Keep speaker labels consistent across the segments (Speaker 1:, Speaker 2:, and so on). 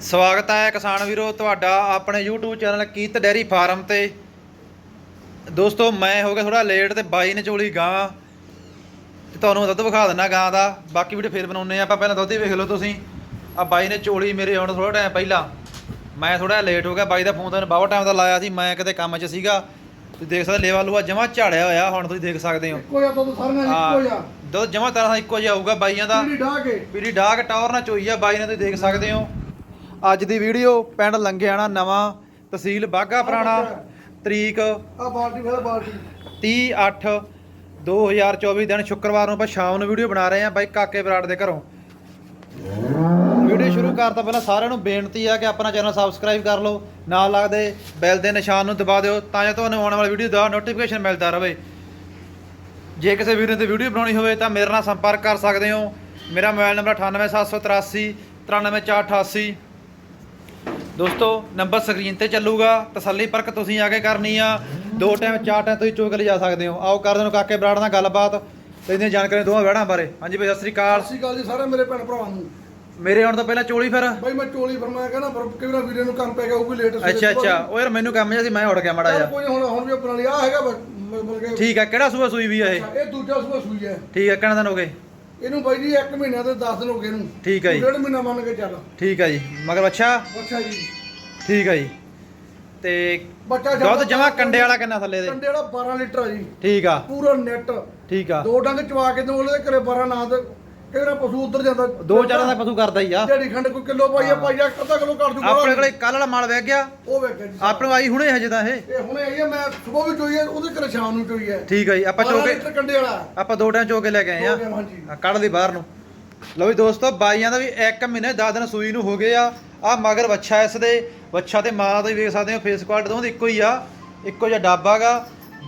Speaker 1: ਸਵਾਗਤ ਹੈ ਕਿਸਾਨ ਵੀਰੋ ਤੁਹਾਡਾ ਆਪਣੇ YouTube ਚੈਨਲ ਕੀਤ ਡੈਰੀ ਫਾਰਮ ਤੇ। ਦੋਸਤੋ ਮੈਂ ਹੋ ਗਿਆ ਥੋੜਾ ਲੇਟ ਤੇ ਬਾਈ ਨੇ ਚੋਲੀ ਗਾਂ। ਤੇ ਤੁਹਾਨੂੰ ਦੁੱਧ ਵਿਖਾ ਦਿੰਨਾ ਗਾਂ ਦਾ। ਬਾਕੀ ਵੀਡੀਓ ਫੇਰ ਬਣਾਉਨੇ ਆ ਆਪਾਂ ਪਹਿਲਾਂ ਦੁੱਧ ਹੀ ਵੇਖ ਲਓ ਤੁਸੀਂ। ਆ ਬਾਈ ਨੇ ਚੋਲੀ ਮੇਰੇ ਆਉਣ ਥੋੜਾ ਟਾਈਮ ਪਹਿਲਾਂ। ਮੈਂ ਥੋੜਾ ਲੇਟ ਹੋ ਗਿਆ। ਬਾਈ ਦਾ ਫੋਨ ਤਾਂ ਬਾਵਾ ਟਾਈਮ ਦਾ ਲਾਇਆ ਸੀ। ਮੈਂ ਕਿਤੇ ਕੰਮ 'ਚ ਸੀਗਾ। ਤੁਸੀਂ ਦੇਖ ਸਕਦੇ ਲੇਵਾ ਲੂਆ ਜਮਾ ਝਾੜਿਆ ਹੋਇਆ। ਹੁਣ ਤੁਸੀਂ ਦੇਖ ਸਕਦੇ ਹੋ।
Speaker 2: ਇੱਕੋ ਜਿਹਾ ਦੁੱਧ ਸਾਰਿਆਂ ਇੱਕੋ ਜਿਹਾ।
Speaker 1: ਦੁੱਧ ਜਮਾ ਤਰ੍ਹਾਂ ਦਾ ਇੱਕੋ ਜਿਹਾ ਹੋਊਗਾ ਬਾਈਆਂ ਦਾ।
Speaker 2: ਪੀੜੀ ਢਾਹ ਕੇ।
Speaker 1: ਪੀੜੀ ਡਾਕ ਟਾਵਰ ਨਾਲ ਚੋਈ ਆ ਬਾਈ ਨੇ ਤੁਸੀਂ ਦੇਖ ਸਕਦੇ ਹੋ। ਅੱਜ ਦੀ ਵੀਡੀਓ ਪਿੰਡ ਲੰਗਿਆਣਾ ਨਵਾਂ ਤਹਿਸੀਲ ਬਾਗਾ ਪੁਰਾਣਾ। ਤਰੀਕ
Speaker 2: ਆ ਬਾਲਟੀ ਫੇਰ ਬਾਲਟੀ।
Speaker 1: 30 8 2024 ਦਿਨ ਸ਼ੁੱਕਰਵਾਰ ਨੂੰ ਆਪਾਂ ਸ਼ਾਮ ਨੂੰ ਵੀਡੀਓ ਬਣਾ ਰਹੇ ਹਾਂ ਬਾਈ ਕਾਕੇ ਬਰਾੜ ਦੇ ਘਰੋਂ। ਵੀਡੀਓ ਸ਼ੁਰੂ ਕਰਨ ਤੋਂ ਪਹਿਲਾਂ ਸਾਰਿਆਂ ਨੂੰ ਬੇਨਤੀ ਆ ਕਿ ਆਪਣਾ ਚੈਨਲ ਸਬਸਕ੍ਰਾਈਬ ਕਰ ਲਓ। ਨਾਲ ਲੱਗਦੇ ਬੈਲ ਦੇ ਨਿਸ਼ਾਨ ਨੂੰ ਦਬਾ ਦਿਓ ਤਾਂ ਜੋ ਤੁਹਾਨੂੰ ਆਉਣ ਵਾਲੀ ਵੀਡੀਓ ਦਾ ਨੋਟੀਫਿਕੇਸ਼ਨ ਮਿਲਦਾ ਰਹੇ। ਜੇ ਕਿਸੇ ਵੀਰ ਨੇ ਤੇ ਵੀਡੀਓ ਬਣਾਉਣੀ ਹੋਵੇ ਤਾਂ ਮੇਰੇ ਨਾਲ ਸੰਪਰਕ ਕਰ ਸਕਦੇ ਹੋ। ਮੇਰਾ ਮੋਬਾਈਲ ਨੰਬਰ 98783 93488 ਦੋਸਤੋ, ਨੰਬਰ ਸਕਰੀਨ ਤੇ ਚੱਲੂਗਾ। ਤਸੱਲੀ ਪਰਖ ਤੁਸੀਂ ਆ ਕੇ ਕਰਨੀ ਆ। ਦੋ ਟਾਈਮ, ਚਾਰ ਟਾਈਮ ਤੁਸੀਂ ਚੋਕ ਜਾ ਸਕਦੇ ਹੋ। ਆਓ ਕਰਦੇ ਨੂੰ ਕਾਕੇ ਬਰਾੜ ਨਾਲ ਗੱਲਬਾਤ ਤੇ ਇਹਦੀਆਂ ਜਾਣਕਾਰੀਆਂ ਦੋਵਾਂ ਵਹਿੜਾਂ ਬਾਰੇ। ਹਾਂਜੀ ਭਾਈ, ਸਤਿ ਸ੍ਰੀ ਅਕਾਲ।
Speaker 2: ਸਤਿ ਸ਼੍ਰੀ ਅਕਾਲ ਜੀ, ਸਾਰੇ ਮੇਰੇ ਭੈਣ ਭਰਾਵਾਂ ਨੂੰ।
Speaker 1: ਮੇਰੇ ਆਉਣ ਤੋਂ ਪਹਿਲਾਂ ਚੋਲੀ ਫਿਰ?
Speaker 2: ਬਾਈ ਮੈਂ ਚੋਲੀ ਫਰਮਾਇਆ ਕਹਿੰਦਾ ਕਈ ਵਾਰ ਵੀਡੀਓ ਨੂੰ ਕੰਮ ਪੈ ਗਿਆ ਉਹ ਕੋਈ ਲੇਟ
Speaker 1: ਅੱਛਾ ਅੱਛਾ। ਉਹ ਯਾਰ ਮੈਨੂੰ ਕੰਮ ਜਿਹਾ ਸੀ ਮੈਂ ਉੱਡ ਗਿਆ ਮਾੜਾ ਜਿਹਾ।
Speaker 2: ਕੋਈ ਹੁਣ ਹੁਣ ਵੀ ਆਪਣਾ ਲਈ ਆ ਹੈਗਾ ਬ- ਮ- ਮਤਲਬ ਕਿ
Speaker 1: ਠੀਕ ਆ ਕਿਹੜਾ ਸੂਆ ਸੂਈ ਵੀ ਆ ਇਹ?
Speaker 2: ਇਹ ਦੂਜਾ ਸੂਆ ਸੂਈ ਹੈ
Speaker 1: ਠੀਕ ਆ ਕਿੰਨੇ ਦਿਨ ਹੋ ਗਏ?
Speaker 2: ਇਹਨੂੰ ਬਾਈ ਜੀ 1 ਮਹੀਨਾ ਤੇ 10 ਦਿਨ ਹੋ ਗਏ ਇਹਨੂੰ।
Speaker 1: ਠੀਕ ਆ ਜੀ।
Speaker 2: ਡੇਢ ਮਹੀਨਾ ਮੰਨ ਕੇ ਚੱਲ।
Speaker 1: ਠੀਕ ਆ ਜੀ। ਮਗਰ ਅੱਛਾ
Speaker 2: ਅੱਛਾ ਜੀ।
Speaker 1: ਠੀਕ ਆ ਜੀ। ਤੇ
Speaker 2: ਬੱਚਾ
Speaker 1: ਦੁੱਧ ਜਮਾ ਕੰਡੇ ਵਾਲਾ ਕਿੰਨਾ ਥੱਲੇ ਦੇ?
Speaker 2: ਕੰਡੇ ਵਾਲਾ 12 ਲੀਟਰ ਆ ਜੀ।
Speaker 1: ਠੀਕ ਆ।
Speaker 2: ਪੂਰਾ ਨੈਟ।
Speaker 1: ਠੀਕ ਆ।
Speaker 2: ਦੋ ਡੰਗ ਚਵਾ ਕੇ ਤੇ ਉਹਦੇ ਘਰੇ 12 ਨਾ ਵਾਰ ਪਸ਼ੂ ਉੱਧਰ ਜਾਂਦਾ
Speaker 1: ਦੋ ਚਾਰਾਂ ਦਾ ਪਸ਼ੂ ਕਰਦਾ ਹੀ ਆ।
Speaker 2: ਜਿਹੜੀ ਖੰਡ ਕੋਈ ਕਿਲੋ ਪਾਈਆ ਪਾਈਆ ਅੱਧਾ ਕਿਲੋ ਕਰ ਦੂਗਾ।
Speaker 1: ਆਪਣੇ ਕੋਲੇ ਕੱਲ ਵਾਲਾ ਮਾਲ ਵਹਿ ਗਿਆ।
Speaker 2: ਉਹ ਵੇਖਿਆ ਜੀ
Speaker 1: ਆਪਣੇ ਆਈ ਹੁਣੇ ਹਜੇ ਤਾਂ ਇਹ।
Speaker 2: ਇਹ ਹੁਣੇ ਆਈ ਹੈ ਮੈਂ ਸਵੇਰ ਵੀ ਚੋਈ ਹੈ ਉਹਦੇ ਘਰੇ ਸ਼ਾਮ ਨੂੰ ਚੋਈ ਹੈ
Speaker 1: ਠੀਕ ਆ ਜੀ ਆਪਾਂ ਚੋਕੇ
Speaker 2: ਕੰਡੇ ਵਾਲਾ।
Speaker 1: ਆਪਾਂ ਦੋ ਟਾਈਮ ਚੋਕੇ ਲੈ ਕੇ ਆਏ ਆ। ਆ, ਕੱਢ ਲਈ ਬਾਹਰ ਨੂੰ। ਲਓ ਵੀ ਦੋਸਤੋ ਬਾਈਆਂ ਦਾ ਵੀ 1 ਮਹੀਨੇ 10 ਦਿਨ ਸੂਈ ਨੂੰ ਹੋ ਗਏ ਆ। ਆ ਮਗਰ ਬੱਚਾ ਇਸ ਦੇ। ਬੱਚਾ ਤੇ ਮਾਂ ਦਾ ਵੀ ਵੇਖ ਸਕਦੇ ਹੋ ਫੇਸ ਕੁਆਲਿਟੀ ਦੋਵਾਂ ਦੀ ਇੱਕੋ ਹੀ ਆ। ਇੱਕੋ ਜਿਹਾ ਡਾਬਾਗਾ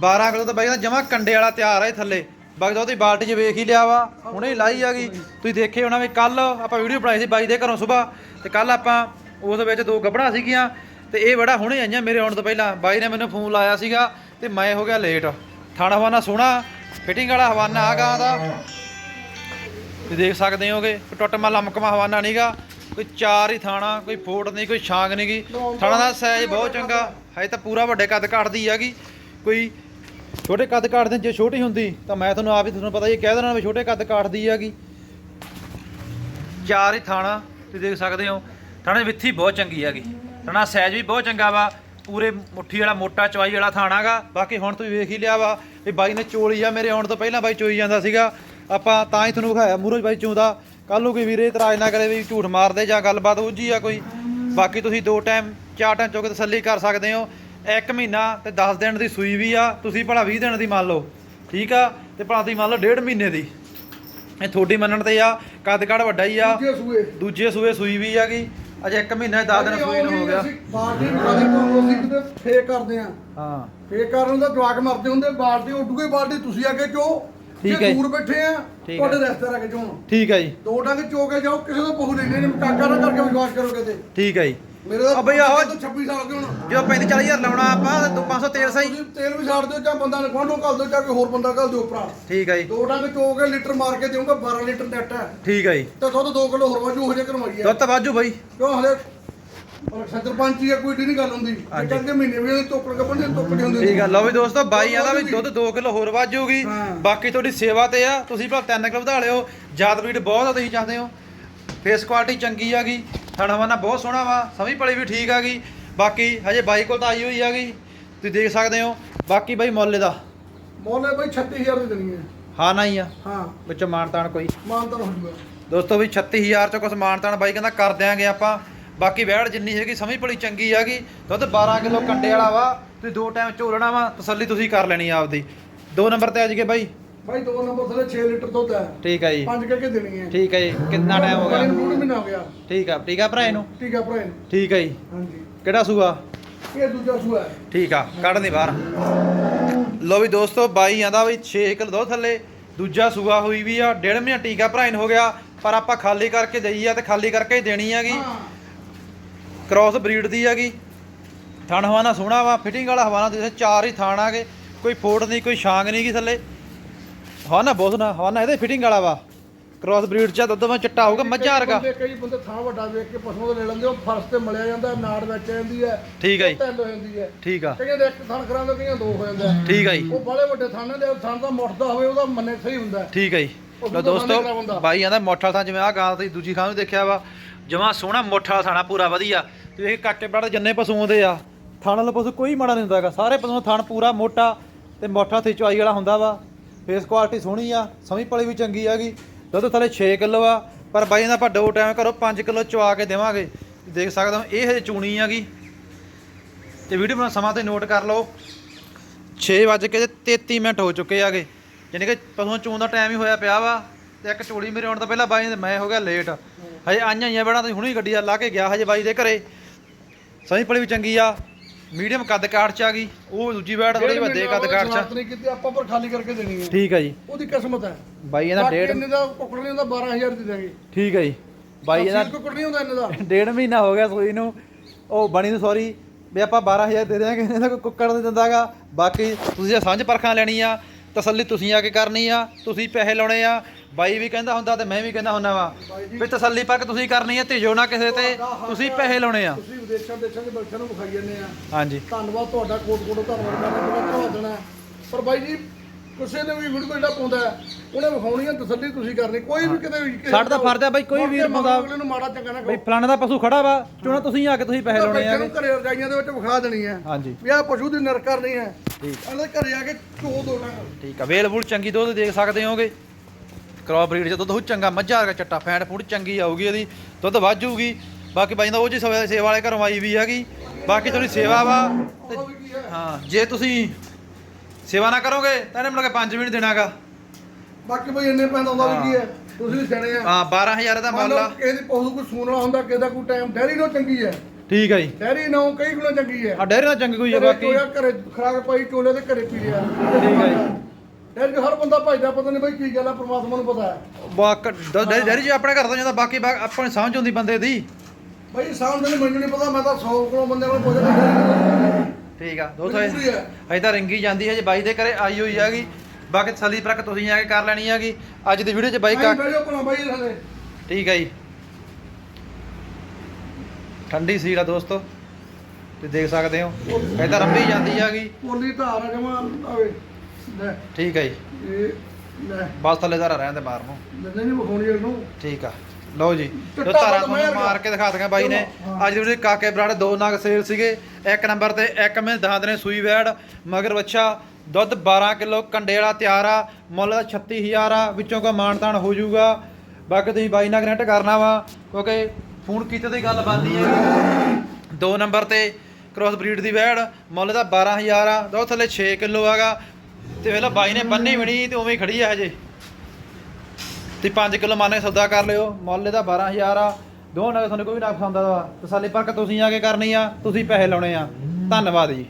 Speaker 1: 12 ਕਿਲੋ ਤਾਂ ਬਾਈ ਦਾ ਜਮਾ ਕੰਡੇ ਵਾਲਾ ਤਿਆਰ ਆ ਇਹ ਥੱਲੇ। ਬਾਕੀ ਤਾਂ ਉਹਦੀ ਬਾਲਟੀ 'ਚ ਵੇਖ ਹੀ ਲਿਆ ਵਾ, ਹੁਣੇ ਲਾਈ ਆ ਗਈ। ਤੁਸੀਂ ਦੇਖੇ ਹੋਣਾ ਵੀ ਕੱਲ ਆਪਾਂ ਵੀਡੀਓ ਬਣਾਈ ਸੀ ਬਾਈ ਦੇ ਘਰੋਂ ਸਵੇਰ, ਤੇ ਕੱਲ ਆਪਾਂ ਉਸ ਵਿੱਚ ਦੋ ਗੱਭੜਾਂ ਸੀਗੀਆਂ, ਤੇ ਇਹ ਬੜਾ ਹੁਣੇ ਆਈਆਂ ਮੇਰੇ ਆਉਣ ਤੋਂ ਪਹਿਲਾਂ। ਬਾਈ ਨੇ ਮੈਨੂੰ ਫੋਨ ਲਾਇਆ ਸੀਗਾ, ਤੇ ਮੈਂ ਹੋ ਗਿਆ ਲੇਟ ਥਾਣਾ ਹਵਾਨਾ ਸੋਹਣਾ ਫਿਟਿੰਗ ਵਾਲਾ ਹਵਾਨਾ ਆ ਗਾਂ ਦਾ। ਤੁਸੀਂ ਦੇਖ ਸਕਦੇ ਹੋਗੇ ਟੁੱਟਮਾ ਲਮਕਮਾ ਹਵਾਨਾ ਨਹੀਂਗਾ, ਕੋਈ ਚਾਰ ਹੀ ਥਾਣਾ, ਕੋਈ ਫੋਟ ਨਹੀਂ, ਕੋਈ ਛਾਂਗ ਨਹੀਂਗੀ। ਥਾਣਾ ਦਾ ਸਾਈਜ਼ ਬਹੁਤ ਚੰਗਾ ਹੈ ਤਾਂ ਪੂਰਾ ਵੱਡੇ ਕੱਦ ਘੜਦੀ ਹੈਗੀ। ਕੋਈ ਛੋਟੇ ਕੱਦ ਕਾਟਦੇ ਜੇ ਛੋਟੀ ਹੁੰਦੀ, ਤਾਂ ਮੈਂ ਤੁਹਾਨੂੰ ਆਪ ਹੀ ਤੁਹਾਨੂੰ ਪਤਾ ਹੀ ਕਹਿ ਦੇਣਾ ਵੀ ਛੋਟੇ ਕੱਦ ਘੜਦੀ ਹੈਗੀ। ਚਾਰ ਹੀ ਥਾਣਾ, ਤੁਸੀਂ ਦੇਖ ਸਕਦੇ ਹੋ, ਥਾਣੇ ਦੀ ਵਿੱਥੀ ਬਹੁਤ ਚੰਗੀ ਹੈਗੀ। ਥਾਣਾ ਸਾਈਜ਼ ਵੀ ਬਹੁਤ ਚੰਗਾ ਵਾ, ਪੂਰੇ ਮੁੱਠੀ ਵਾਲਾ, ਮੋਟਾ ਚਵਾਈ ਵਾਲਾ ਥਾਣਾਗਾ ਬਾਕੀ ਹੁਣ ਤੁਸੀਂ ਵੇਖ ਹੀ ਲਿਆ ਵਾ ਵੀ ਬਾਈ ਨੇ ਚੋਲੀ ਆ, ਮੇਰੇ ਆਉਣ ਤੋਂ ਪਹਿਲਾਂ ਬਾਈ ਚੋਈ ਜਾਂਦਾ ਸੀਗਾ। ਆਪਾਂ ਤਾਂ ਹੀ ਤੁਹਾਨੂੰ ਵਿਖਾਇਆ, ਮੂਰੋ ਬਾਈ ਚੋਂਦਾ। ਕੱਲ ਨੂੰ ਕੋਈ ਵੀਰੇ ਇਤਰਾਜ਼ ਨਾ ਕਰੇ ਵੀ ਝੂਠ ਮਾਰਦੇ ਜਾਂ ਗੱਲਬਾਤ ਉੱਜੀ ਆ ਕੋਈ। ਬਾਕੀ ਤੁਸੀਂ ਦੋ ਟਾਈਮ ਚਾਰ ਟਾਈਮ ਚੁੱਕ ਤਸੱਲੀ ਕਰ ਸਕਦੇ ਹੋ। ਇੱਕ ਮਹੀਨਾ ਤੇ 10 ਦਿਨ ਦੀ ਸੂਈ ਵੀ ਆ ਤੁਸੀਂ ਭਲਾ 20 ਦਿਨ ਦੀ ਮੰਨ ਲਓ ਠੀਕ ਆ? ਤੇ ਭਲਾ ਤੁਸੀਂ ਮੰਨ ਲਓ ਡੇਢ ਮਹੀਨੇ ਦੀ। ਇਹ ਤੁਹਾਡੀ ਮੰਨਣ ਤੇ ਆ ਕੱਦ ਕੱਦ ਵੱਡਾ ਹੀ ਆ
Speaker 2: ਦੂਜੇ ਸੂਏ।
Speaker 1: ਦੂਜੇ ਸੂਏ ਸੂਈ ਵੀ ਹੈਗੀ ਅਜੇ ਇੱਕ ਮਹੀਨਾ 10 ਦਿਨ ਸੂਈ ਨੂੰ ਹੋ ਗਿਆ।
Speaker 2: ਬਾਲਟੀ ਕਾਦੇ ਕੋਲ ਅਸੀਂ ਕਿਤੇ ਫੇਕ ਕਰਦੇ ਆ।
Speaker 1: ਹਾਂ।
Speaker 2: ਫੇਕ ਕਰਨ ਦਾ ਜਵਾਕ ਮਰਦੇ ਹੁੰਦੇ ਬਾਲਟੀ ਉੱਡੂਗੇ ਬਾਲਟੀ ਤੁਸੀਂ ਅੱਗੇ ਚੋ
Speaker 1: ਠੀਕ ਹੈ।
Speaker 2: ਦੂਰ ਬੈਠੇ ਆ ਤੁਹਾਡੇ। ਰਸਤੇ ਰੱਖ ਚੋਣ
Speaker 1: ਠੀਕ ਹੈ ਜੀ।
Speaker 2: ਦੋ ਡੰਗ ਚੋ ਕੇ ਜਾਓ ਕਿਸੇ ਤੋਂ ਪਹੂ ਲੈਣੇ ਨੇ ਕਾਕਾ ਨਾ ਕਰਕੇ ਵਿਸ਼ਵਾਸ ਕਰੋਗੇ ਤੇ
Speaker 1: ਠੀਕ ਹੈ ਜੀ।
Speaker 2: ਮੇਰੇ ਦਾ
Speaker 1: ਆ ਬਈ ਆਹੋ-
Speaker 2: 26 ਸਾਲ ਦੇ ਹੁਣ
Speaker 1: ਜਦੋਂ 35 40000 ਲਾਉਣਾ ਆਪਾਂ ਤੇ 500 ਤੇਲ ਸਹੀ।
Speaker 2: ਤੁਸੀਂ ਤੇਲ ਵੀ ਛੱਡ ਦਿਓ ਜਾਂ ਬੰਦਾ ਨੇ ਗਵਾਂਢੋਂ ਘੱਲ ਦਿਓ ਜਾਂ ਕੋਈ ਹੋਰ ਬੰਦਾ ਘੱਲ ਦਿਓ ਭਰਾ।
Speaker 1: ਠੀਕ ਹੈ ਜੀ।
Speaker 2: ਦੋ ਡੰਗ ਚੋ ਕੇ ਲੀਟਰ ਮਾਰ ਕੇ ਦੇਊਂਗਾ 12 ਲੀਟਰ ਨੈਟ ਹੈ।
Speaker 1: ਠੀਕ ਹੈ ਜੀ।
Speaker 2: ਤੇ ਦੁੱਧ 2 ਕਿਲੋ ਹੋਰ ਵਾਜੂ ਹੋ ਜੇ ਕਰਵਾਈ ਹੈ
Speaker 1: ਦੁੱਧ ਤਾਂ ਵਾਜੂ ਬਾਈ।
Speaker 2: ਕਿਉਂ ਹਲੇ? ਸਰਪੰਚੀ ਆ ਕੋਈ ਡੀ ਨਹੀਂ ਗੱਲ ਹੁੰਦੀ।
Speaker 1: ਹਾਂਜੀ।
Speaker 2: ਚੱਲ ਮਹੀਨੇ ਵੀ ਉਹਦੀ ਤੋਕੜ ਕੱਪਣ ਦੀ ਤੋਕੜੀ ਹੁੰਦੀ।
Speaker 1: ਠੀਕ ਆ ਲਓ ਵੀ ਦੋਸਤੋ ਬਾਈ ਆਦਾ ਵੀ ਦੁੱਧ 2 ਕਿਲੋ ਹੋਰ ਵਾਜੂਗੀ
Speaker 2: ਹਾਂ।
Speaker 1: ਬਾਕੀ ਤੁਹਾਡੀ ਸੇਵਾ ਤੇ ਆ ਤੁਸੀਂ ਭਲਾ 3 ਕਿਲੋ ਵਧਾ ਲਿਓ। ਜਾਤ ਬੀਟ ਬਹੁਤ ਆ ਤੁਸੀਂ ਚਾਹਦੇ ਹੋ। ਫੇਸ ਕੁਆਲਿਟੀ ਚੰਗੀ ਆਗੀ ਥਣਵਾਨਾ ਬਹੁਤ ਸੋਹਣਾ ਵਾ ਸਮਝ ਪਲੀ ਵੀ ਠੀਕ ਆਗੀ ਬਾਕੀ ਹਜੇ ਬਾਈ ਕੋਲ ਤਾਂ ਆਈ ਹੋਈ ਆਗੀ ਤੁਸੀਂ ਦੇਖ ਸਕਦੇ ਹੋ। ਬਾਕੀ ਬਾਈ ਮੁੱਲ ਦਾ
Speaker 2: ਮੋਲੇ ਬਈ 36000 ਦੀ ਦੇਣੀ ਹੈ।
Speaker 1: ਹਾਂ ਨਾ ਹੀ ਆ।
Speaker 2: ਹਾਂ।
Speaker 1: ਵਿੱਚੋਂ ਮਾਨਤਾਨ ਕੋਈ।
Speaker 2: ਮਾਨਤਾ ਹੋ ਜੂਗਾ
Speaker 1: ਦੋਸਤੋ ਵੀ 36000 ਚ ਕੁਛ ਮਾਨਤਾਨ ਬਾਈ ਕਹਿੰਦਾ ਕਰ ਦਿਆਂਗੇ ਆਪਾਂ। ਬਾਕੀ ਵੈੜ ਜਿੰਨੀ ਹੈਗੀ ਸਮਝ ਪਲੀ ਚੰਗੀ ਹੈਗੀ। ਦੁੱਧ 12 ਕਿਲੋ ਕੰਡੇ ਵਾਲਾ ਵਾ। ਤੁਸੀਂ ਦੋ ਟਾਈਮ ਝੋਲਣਾ ਵਾ ਤਸੱਲੀ ਤੁਸੀਂ ਕਰ ਲੈਣੀ ਆ ਆਪਦੀ। ਦੋ ਨੰਬਰ ਤੇ ਅੱਜ ਕੇ ਬਾਈ।
Speaker 2: ਬਾਈ ਦੋ ਨੰਬਰ ਥਲੇ 6 ਲੀਟਰ ਦੁੱਧ ਹੈ।
Speaker 1: ਠੀਕ ਹੈ ਜੀ।
Speaker 2: ਪੰਜ ਕਹਿ ਕੇ ਦੇਣੀ ਹੈ।
Speaker 1: ਠੀਕ ਹੈ ਜੀ। ਕਿੰਨਾ ਟਾਈਮ ਹੋ ਗਿਆ?
Speaker 2: ਡੂਢ ਮਹੀਨਾ ਹੋ ਗਿਆ।
Speaker 1: ਠੀਕ ਆ ਠੀਕ ਆ ਭਰਾ ਇਹਨੂੰ?
Speaker 2: ਠੀਕ ਆ ਭਰਾ
Speaker 1: ਠੀਕ ਹੈ ਜੀ।
Speaker 2: ਹਾਂਜੀ।
Speaker 1: ਕਿਹੜਾ ਸੂਆ?
Speaker 2: ਇਹ ਦੂਜਾ ਸੂਆ ਹੈ।
Speaker 1: ਠੀਕ ਆ ਕੱਢ ਦੇ ਬਾਹਰ। ਲੋ ਵੀ ਦੋਸਤੋ ਬਾਈ ਆਂਦਾ ਵੀ 6 ਕਿਲੋ ਦੋ ਥੱਲੇ ਦੂਜਾ ਸੂਆ ਹੋਈ ਵੀ ਆ ਡੇਢ ਮਹੀਨਾ ਟੀਕਾ ਭਰਾਇਨ ਹੋ ਗਿਆ। ਪਰ ਆਪਾਂ ਖਾਲੀ ਕਰਕੇ ਦਈ ਆ ਤੇ ਖਾਲੀ ਕਰਕੇ ਹੀ ਦੇਣੀ ਹੈਗੀ। ਕ੍ਰਾਸ ਬਰੀਡ ਦੀ ਹੈਗੀ। ਥਣ ਹਵਾਨਾ ਸੋਹਣਾ ਵਾ ਫਿਟਿੰਗ ਵਾਲਾ ਹਵਾਨਾ ਦੇ ਚਾਰ ਹੀ ਥਾਣ ਆਗੇ ਕੋਈ ਫੋਟ ਨਹੀਂ ਕੋਈ ਛਾਂਗ ਨਹੀਂ ਗੀ ਥੱਲੇ। ਹਵਾਨਾ ਬਹੁਤ ਨਾ ਹਵਾਨਾ ਇਹਦੇ ਫਿਟਿੰਗ ਵਾਲਾ ਵਾ। ਕ੍ਰਾਸ ਬਰੀਡ ਚ ਆ, ਦੁੱਧ ਮੈਂ ਚਿੱਟਾ ਹੋਊਗਾ ਮੱਝਾਂ ਵਰਗਾ।
Speaker 2: ਬੰਦੇ- ਕਈ ਬੰਦੇ ਥਾਂ ਵੱਡਾ ਵੇਖ ਕੇ ਪਸ਼ੂਆਂ ਤੋਂ ਲੈ ਲੈਂਦੇ ਉਹ ਫਰਸ਼ ਤੇ ਮਲਿਆ ਜਾਂਦਾ ਨਾੜ ਵਿੱਚ ਆ ਜਾਂਦੀ ਹੈ
Speaker 1: ਠੀਕ ਹੈ ਜੀ।
Speaker 2: ਤਿੰਨ ਹੋ ਜਾਂਦੀ ਹੈ।
Speaker 1: ਠੀਕ ਆ।
Speaker 2: ਕਈਆਂ ਦੇ ਇੱਕ ਥਣ ਕਰਾਉਂਦੇ ਕਈਆਂ ਦੋ ਹੋ ਜਾਂਦਾ ਹੈ।
Speaker 1: ਠੀਕ ਆ ਜੀ।
Speaker 2: ਉਹ ਬੜੇ ਵੱਡੇ ਥਾਣੇ ਦੇ ਥਣ ਦਾ ਮੁੱਠਦਾ ਹੋਵੇ ਉਹਦਾ ਮੰਨੇ ਸਹੀ ਹੁੰਦਾ ਹੈ।
Speaker 1: ਠੀਕ ਹੈ ਜੀ।
Speaker 2: ਉਹ ਦੁੱਧ ਕਰਾਉਂਦਾ।
Speaker 1: ਦੋਸਤੋ ਬਾਈ ਆਂਦਾ ਮੋਠਾ ਥਾਂ ਜਿਵੇਂ ਆ ਗਾਂ ਤੁਸੀਂ ਦੂਜੀ ਖਾਂ ਨੂੰ ਦੇਖਿਆ ਵਾ ਜਮਾ ਸੋਹਣਾ ਮੋਠਾ ਥਾਣਾ ਪੂਰਾ ਵਧੀਆ। ਤੇ ਇਹ ਕਾਕੇ ਬੜਾ ਜਿੰਨੇ ਪਸ਼ੂ ਆਉਂਦੇ ਆ। ਥਣ ਵਾਲਾ ਪਸ਼ੂ ਕੋਈ ਮਾੜਾ ਨਹੀਂ ਹੁੰਦਾ ਹੈਗਾ ਸਾਰੇ ਪਸ਼ੂਆਂ ਦਾ ਥਣ ਪੂਰਾ ਮੋਟਾ ਤੇ ਮੋਠਾ ਤੇ ਚੁਆਈ ਵਾਲਾ ਹੁੰਦਾ ਵਾ। ਫੇਸ ਕੁਆਲਿਟੀ ਸੋਹਣੀ ਆ, ਸਮੀ ਪਲੀ ਵੀ ਚੰਗੀ ਹੈਗੀ ਦੁੱਧ ਥਲੇ 6 ਕਿਲੋ ਆ, ਪਰ ਬਾਈ ਦਾ ਆਪਾਂ ਦੋ ਟਾਈਮ ਕਰੋ 5 ਕਿਲੋ ਚਵਾ ਕੇ ਦੇਵਾਂਗੇ। ਦੇਖ ਸਕਦੇ ਹੋ ਇਹ ਹਜੇ ਚੂਣੀ ਹੈਗੀ ਤੇ ਵੀਡੀਓ ਬਣਾ ਸਮਾਂ ਤੇ ਨੋਟ ਕਰ ਲਓ। 6 ਵਜੇ ਕੇ ਤੇ 33 ਮਿੰਟ ਹੋ ਚੁੱਕੇ ਆਗੇ। ਯਾਨੀ ਕਿ ਪਸ਼ੂਆਂ ਚੂਣ ਦਾ ਟਾਈਮ ਹੀ ਹੋਇਆ ਪਿਆ ਵਾ, ਤੇ ਇੱਕ ਚੋਲੀ ਮੇਰੇ ਆਉਣ ਤੋਂ ਪਹਿਲਾਂ ਬਾਈ ਨੇ ਮੈਂ ਹੋ ਗਿਆ ਲੇਟ ਹਜੇ ਆਈਆਂ ਆਈਆਂ ਆ ਬੜਾ ਤੁਸੀਂ ਹੁਣੀ ਗੱਡੀ ਆ ਲਾ ਕੇ ਗਿਆ, ਹਜੇ ਬਾਈ ਦੇ ਘਰੇ। ਸਹੀ ਪਲੀ ਵੀ ਚੰਗੀ ਆ। ਮੀਡੀਅਮ ਕੱਦ ਕਾਠ ਚ ਆ ਗਈ ਉਹ ਦੂਜੀ ਬੈੜ ਥੋੜੀ ਵੱਡੇ ਕੱਦ ਕਾਠ ਚ
Speaker 2: ਨਹੀਂ ਕੀਤੀ ਆਪਾਂ ਪਰ ਖਾਲੀ ਕਰਕੇ ਦੇਣੀ ਹੈ।
Speaker 1: ਠੀਕ ਆ ਜੀ।
Speaker 2: ਉਹਦੀ ਕਿਸਮਤ ਹੈ।
Speaker 1: ਬਾਈ ਇਹਦਾ ਡੇਢ
Speaker 2: ਇੰਨੇ ਦਾ ਕੁੱਕੜ ਨਹੀਂ ਹੁੰਦਾ 12000 ਦੀ ਦੇਗੇ
Speaker 1: ਠੀਕ ਆ ਜੀ। ਬਾਈ ਇਹਦਾ
Speaker 2: ਕੁੱਕੜ ਨਹੀਂ ਹੁੰਦਾ ਇੰਨੇ ਦਾ।
Speaker 1: ਡੇਢ ਮਹੀਨਾ ਹੋ ਗਿਆ ਸੂਈ ਨੂੰ। ਉਹ ਬਣੀ ਨੂੰ ਸੌਰੀ ਵੀ ਆਪਾਂ 12000 ਦੇ ਦਿਆਂਗੇ ਇਹਦਾ ਕੋਈ ਕੁੱਕੜ ਨਹੀਂ ਦਿੰਦਾਗਾ ਬਾਕੀ ਤੁਸੀਂ ਜੇ ਸਾਂਝ ਪਰਖਾਂ ਲੈਣੀ ਆ ਤਸੱਲੀ ਤੁਸੀਂ ਆ ਕੇ ਕਰਨੀ ਆ ਤੁਸੀਂ ਪੈਸੇ ਲਾਉਣੇ ਆ ਬਾਈ ਵੀ ਕਹਿੰਦਾ ਹੁੰਦਾ ਤੇ ਮੈਂ ਵੀ ਕਹਿੰਦਾ ਹੁੰਦਾ ਵਾ। ਵੀ ਤਸੱਲੀ ਪਰਖ ਤੁਸੀਂ ਕਰਨੀ ਆ ਧਿਜੋ ਨਾ ਕਿਸੇ ਤੇ ਤੁਸੀਂ ਪੈਸੇ ਲਾਉਣੇ ਆ।
Speaker 2: ਤੁਸੀਂ ਵਿਦੇਸ਼ਾਂ ਦੇਸ਼ਾਂ ਦੇ ਬੈਠਿਆਂ ਨੂੰ ਵਿਖਾਈ ਜਾਂਦੇ ਆ।
Speaker 1: ਹਾਂਜੀ।
Speaker 2: ਧੰਨਵਾਦ ਤੁਹਾਡਾ ਕੋਟ ਕੋਟ ਧੰਨਵਾਦ ਕਰਨਾ ਬੜਾ ਧੰਨਵਾਦ ਦੇਣਾ। ਪਰ ਬਾਈ ਜੀ ਕਿਸੇ ਨੇ ਵੀ ਵੀਡੀਓ ਜਿਹੜਾ ਪਾਉਂਦਾ ਹੈ, ਉਹਨੇ ਵਿਖਾਉਣੀ ਹੈ ਤਸੱਲੀ ਤੁਸੀਂ ਕਰਨੀ। ਕੋਈ ਵੀ ਕਿਤੇ ਵੀ ਕਿਸੇ
Speaker 1: ਸਾਡਾ ਤਾਂ ਫਰਜ਼ ਆ ਬਾਈ ਕੋਈ
Speaker 2: ਮੁੜ ਕੇ
Speaker 1: ਵੀਰ ਪਾਉਂਦਾ
Speaker 2: ਅਗਲੇ ਨੂੰ ਮਾੜਾ ਚੰਗਾ ਨਾ
Speaker 1: ਬਈ
Speaker 2: ਕਹੋ।
Speaker 1: ਫਲਾਣੇ ਦਾ ਪਸ਼ੂ ਖੜਾ ਵਾ ਚੋਣਾ ਤੁਸੀਂ ਆ ਕੇ ਤੁਸੀਂ ਪੈਸੇ ਲਾਉਣੇ ਆ
Speaker 2: ਨੂੰ ਘਰੇ ਰਜਾਈਆਂ ਦੇ ਵਿੱਚ ਵਿਖਾ ਦੇਣੀ ਹੈ।
Speaker 1: ਹਾਂਜੀ।
Speaker 2: ਵੀ ਆਹ ਪਸ਼ੂ ਦੀ ਨਰਕਰ ਨਹੀਂ ਹੈ।
Speaker 1: ਠੀਕ।
Speaker 2: ਇਹਨਾਂ ਦੇ ਘਰੇ ਆ ਕੇ ਚੋ ਦੋ
Speaker 1: ਠੀਕ ਆ ਵੇਲ ਬੂਲ ਚੰਗੀ ਦੁੱਧ ਦੇਖ ਸਕਦੇ ਹੋਗੇ। ਕ੍ਰੌਪ ਬਰੀਡ ਚ ਦੁੱਧ ਉਹ ਚੰਗਾ ਮੱਝਾਂ ਵਰਗਾ ਚੱਟਾ ਫੈਂਟ ਫੂਡ ਚੰਗੀ ਆਊਗੀ ਇਹਦੀ ਦੁੱਧ ਵਾਜੂਗੀ ਬਾਕੀ ਬਾਈ ਦਾ ਉਹ ਜੀ ਸੇਵਾ ਵਾਲੇ ਘਰੋਂ ਆਈ ਵੀ ਹੈਗੀ। ਬਾਕੀ ਤੁਹਾਡੀ ਸੇਵਾ ਵਾ ਤੇ
Speaker 2: ਹੈ
Speaker 1: ਹਾਂ ਜੇ ਤੁਸੀਂ ਸੇਵਾ ਨਾ ਕਰੋਗੇ ਤਾਂ ਇਹਨੇ ਮਿਲ ਕੇ 5 ਵੀ ਨਹੀਂ ਦੇਣਾਗਾ
Speaker 2: ਬਾਕੀ ਬਈ ਇੰਨੇ ਪੈਂਦਾ ਹੁੰਦਾ ਵੀ ਕੀ ਹੈ? ਤੁਸੀਂ ਵੀ ਸਿਆਣੇ ਆ।
Speaker 1: ਹਾਂ 12000 ਦਾ
Speaker 2: ਮੰਨ
Speaker 1: ਮੁੱਲ ਆ
Speaker 2: ਕਿਸੇ ਦੀ ਪਸ਼ੂ ਕੋਈ ਸੂਣ ਹੁੰਦਾ ਕਿਸੇ ਦਾ ਕੋਈ ਟਾਈਮ ਡੈਰੀ ਨੂੰ ਚੰਗੀ ਹੈ।
Speaker 1: ਠੀਕ ਆ ਜੀ।
Speaker 2: ਡੈਰੀ ਨੂੰ ਕਈ ਗੁਣਾ ਚੰਗੀ ਹੈ।
Speaker 1: ਆ ਡੇਰੇ ਨਾਲ ਚੰਗੀ ਕੋਈ
Speaker 2: ਘਰੇ
Speaker 1: ਬਾਕੀ
Speaker 2: ਘਰੇ ਖਰਾਕ ਪਾਈ ਚੋਲੇ ਤੇ ਘਰੇ ਪੀ ਲਿਆ
Speaker 1: ਠੀਕ ਹੈ ਜੀ।
Speaker 2: ਡੈਰੀ 'ਚ ਹਰ ਬੰਦਾ ਭਜਦਾ ਪਤਾ ਨਹੀਂ ਬਈ ਕੀ ਗੱਲ ਆ ਪ੍ਰਮਾਤਮਾ ਨੂੰ ਪਤਾ ਹੈ।
Speaker 1: ਬਾਕ ਡੈਰੀ ਜੀ ਆਪਣੇ ਘਰ ਤੋਂ ਜਾਂਦਾ ਬਾਕੀ ਬਾ- ਆਪਾਂ ਨੂੰ ਸਮਝ ਆਉਂਦੀ ਬੰਦੇ ਦੀ।
Speaker 2: ਬਈ ਸਾਹਮਣੇ ਨੂੰ ਮੈਨੂੰ ਨਹੀਂ ਪਤਾ ਮੈਂ ਤਾਂ 100 ਕੋਲੋਂ ਬੰਦੇ ਨੂੰ ਪੁੱਛਦਾ ਡੈਰੀ
Speaker 1: ਠੀਕ ਆ ਦੋਸਤੋ
Speaker 2: ਮਜਬੂਰੀ ਹੈ।
Speaker 1: ਅਜੇ ਤਾਂ ਰਿੰਗੀ ਜਾਂਦੀ ਹੈ ਜੇ ਬਾਈ ਦੇ ਘਰੇ ਆਈ ਹੋਈ ਹੈਗੀ। ਬਾਕੀ ਤਸੱਲੀ ਪਰਖ ਤੁਸੀਂ ਆ ਕੇ ਕਰ ਲੈਣੀ ਹੈਗੀ। ਅੱਜ ਦੀ ਵੀਡੀਓ 'ਚ ਬਾਈ ਕਾ
Speaker 2: ਬੈਠੋ ਭਲਾ ਬਾਈ ਹਲੇ।
Speaker 1: ਠੀਕ ਹੈ ਜੀ। ਠੰਡੀ ਆ ਦੋਸਤੋ ਤੇ ਦੇਖ ਸਕਦੇ ਹੋ। ਇਹ ਤਾਂ ਰੰਬੀ ਜਾਂਦੀ ਹੈਗੀ।
Speaker 2: ਪੋਲੀ ਧਾਰ ਆ ਜਮਾ ਆਵੇ। ਲੈ।
Speaker 1: ਠੀਕ ਹੈ ਜੀ।
Speaker 2: ਇਹ ਲੈ।
Speaker 1: ਬਸ ਥੱਲੇ ਜ਼ਰਾ ਰਹਿਣ ਦੇ ਮਾਰ ਨੂੰ।
Speaker 2: ਲੈਣੇ ਨਹੀਂ ਵਿਖਾਉਣੀ ਇਹਨੂੰ
Speaker 1: ਠੀਕ ਆ। ਲਓ ਜੀ ਜੋ ਧਾਰਾ ਤੁਹਾਨੂੰ ਮਾਰ ਕੇ ਦਿਖਾ ਦਿਆਂ ਬਾਈ ਨੇ। ਅੱਜ ਦੇ ਕਾਕੇ ਬਰਾੜੇ ਦੋ ਨਗ ਸੇਲ ਸੀਗੇ। ਇੱਕ ਨੰਬਰ ਤੇ ਇੱਕ ਮੈਂ ਦਹਾਂ ਨੇ ਸੂਈ ਵੈੜ ਮਗਰ ਬੱਚਾ ਦੁੱਧ 12 ਕਿਲੋ ਕੰਡੇ ਵਾਲਾ ਤਿਆਰ ਆ ਮੁੱਲ ਦਾ 36000 ਆ ਵਿੱਚੋਂ ਕੋ ਮਾਨਤਾਨ ਹੋ ਜਾਊਗਾ। ਬਾਕੀ ਤੁਸੀਂ ਬਾਈ ਨਾਲ ਕਨੈਕਟ ਕਰਨਾ ਵਾ ਕਿਉਂਕਿ ਫੋਨ ਕੀਤੇ ਤੇ ਗੱਲ ਬਣਦੀ ਹੈ ਦੋ ਨੰਬਰ ਤੇ ਕ੍ਰੋਸ ਬਰੀਡ ਦੀ ਵੈੜ ਮੁੱਲ ਦਾ 12000 ਆ ਦੁੱਧ ਥੱਲੇ 6 ਕਿਲੋ ਹੈਗਾ। ਤੇ ਵੇਲਾ ਬਾਈ ਨੇ ਬੰਨੀ ਵੀ ਤੇ ਉਵੇਂ ਹੀ ਖੜੀ ਆ ਹਜੇ। ਤੇ 5 ਕਿਲੋ ਮਾਨੇ ਸੌਦਾ ਕਰ ਲਿਓ। ਮੁੱਲ ਇਹਦਾ 12000 ਆ। ਦੋ ਨਗ ਤੁਹਾਨੂੰ ਕੋਈ ਵੀ ਨਾ ਪਸੰਦ ਆਦਾ ਤਸੱਲੀ ਪਰਖ ਤੁਸੀਂ ਆ ਕੇ ਕਰਨੀ ਆ, ਤੁਸੀਂ ਪੈਸੇ ਲਾਉਣੇ ਆ। ਧੰਨਵਾਦ ਜੀ।